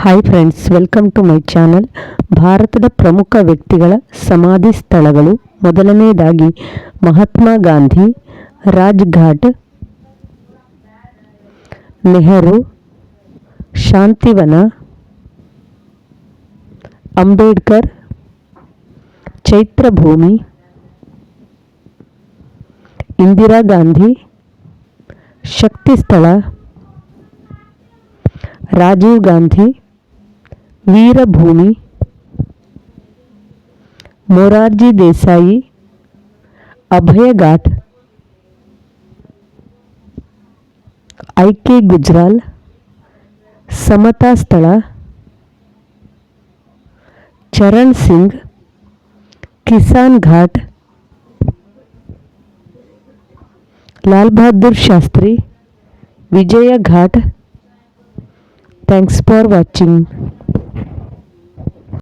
hi friends welcome to my channel ಭಾರತದ ಪ್ರಮುಖ ವ್ಯಕ್ತಿಗಳ ಸಮಾಧಿ ಸ್ಥಳಗಳು ಮೊದಲನೆಯದಾಗಿ ಮಹಾತ್ಮ ಗಾಂಧಿ ರಾಜ್ಘಾಟ್ ನೆಹರು ಶಾಂತಿವನ ಅಂಬೇಡ್ಕರ್ ಚೈತ್ರಭೂಮಿ ಇಂದಿರಾ ಗಾಂಧಿ ಶಕ್ತಿ ಸ್ಥಳ Rajiv Gandhi Veerbhumi Morarji Desai Abhayghat I K Gujral Samata Sthal Charan Singh Kisan Ghat Lal Bahadur Shastri Vijay Ghat thanks for watching